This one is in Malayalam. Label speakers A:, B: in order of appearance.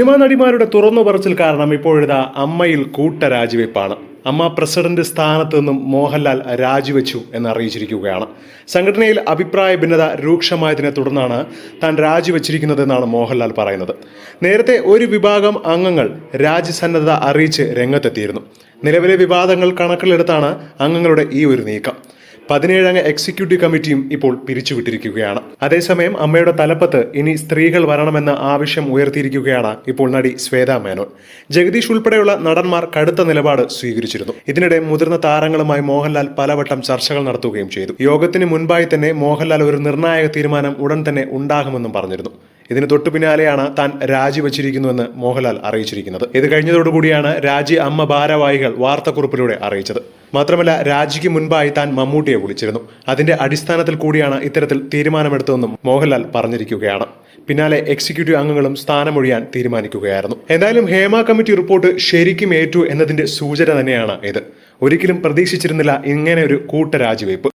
A: സിനിമാ നടിമാരുടെ തുറന്നു പറച്ചിൽ കാരണം ഇപ്പോഴത്തെ അമ്മയിൽ കൂട്ട രാജിവെപ്പാണ്. അമ്മ പ്രസിഡന്റ് സ്ഥാനത്ത് നിന്നും മോഹൻലാൽ രാജിവെച്ചു എന്ന് അറിയിച്ചിരിക്കുകയാണ്. സംഘടനയിൽ അഭിപ്രായ ഭിന്നത രൂക്ഷമായതിനെ തുടർന്നാണ് താൻ രാജിവെച്ചിരിക്കുന്നതെന്നാണ് മോഹൻലാൽ പറയുന്നത്. നേരത്തെ ഒരു വിഭാഗം അംഗങ്ങൾ രാജ്യസന്നദ്ധത അറിയിച്ച് രംഗത്തെത്തിയിരുന്നു. നിലവിലെ വിവാദങ്ങൾ കണക്കിലെടുത്താണ് അംഗങ്ങളുടെ ഈ ഒരു നീക്കം. പതിനേഴംഗ എക്സിക്യൂട്ടീവ് കമ്മിറ്റിയും ഇപ്പോൾ പിരിച്ചുവിട്ടിരിക്കുകയാണ്. അതേസമയം അമ്മയുടെ തലപ്പത്ത് ഇനി സ്ത്രീകൾ വരണമെന്ന ആവശ്യം ഉയർത്തിയിരിക്കുകയാണ് ഇപ്പോൾ നടി ശ്വേതാ മേനോൻ. ജഗദീഷ് ഉൾപ്പെടെയുള്ള നടന്മാർ കടുത്ത നിലപാട് സ്വീകരിച്ചിരുന്നു. ഇതിനിടെ മുതിർന്ന താരങ്ങളുമായി മോഹൻലാൽ പലവട്ടം ചർച്ചകൾ നടത്തുകയും ചെയ്തു. യോഗത്തിന് മുൻപായി തന്നെ മോഹൻലാൽ ഒരു നിർണായക തീരുമാനം ഉടൻ തന്നെ ഉണ്ടാകുമെന്നും പറഞ്ഞിരുന്നു. ഇതിന് തൊട്ടു പിന്നാലെയാണ് താൻ രാജിവെച്ചിരിക്കുന്നുവെന്ന് മോഹൻലാൽ അറിയിച്ചിരിക്കുന്നത്. ഇത് കഴിഞ്ഞതോടുകൂടിയാണ് രാജി അമ്മ ഭാരവാഹികൾ വാർത്താക്കുറിപ്പിലൂടെ അറിയിച്ചത്. മാത്രമല്ല രാജിക്ക് മുൻപായി താൻ മമ്മൂട്ടിയെ വിളിച്ചിരുന്നു. അതിന്റെ അടിസ്ഥാനത്തിൽ കൂടിയാണ് ഇത്തരത്തിൽ തീരുമാനമെടുത്തതെന്നും മോഹൻലാൽ പറഞ്ഞിരിക്കുകയാണ്. പിന്നാലെ എക്സിക്യൂട്ടീവ് അംഗങ്ങളും സ്ഥാനമൊഴിയാൻ തീരുമാനിക്കുകയായിരുന്നു. എന്തായാലും ഹേമ കമ്മിറ്റി റിപ്പോർട്ട് ശരിക്കും ഏറ്റു എന്നതിന്റെ സൂചന തന്നെയാണ് ഇത്. ഒരിക്കലും പ്രതീക്ഷിച്ചിരുന്നില്ല ഇങ്ങനെ ഒരു കൂട്ടരാജിവയ്പ്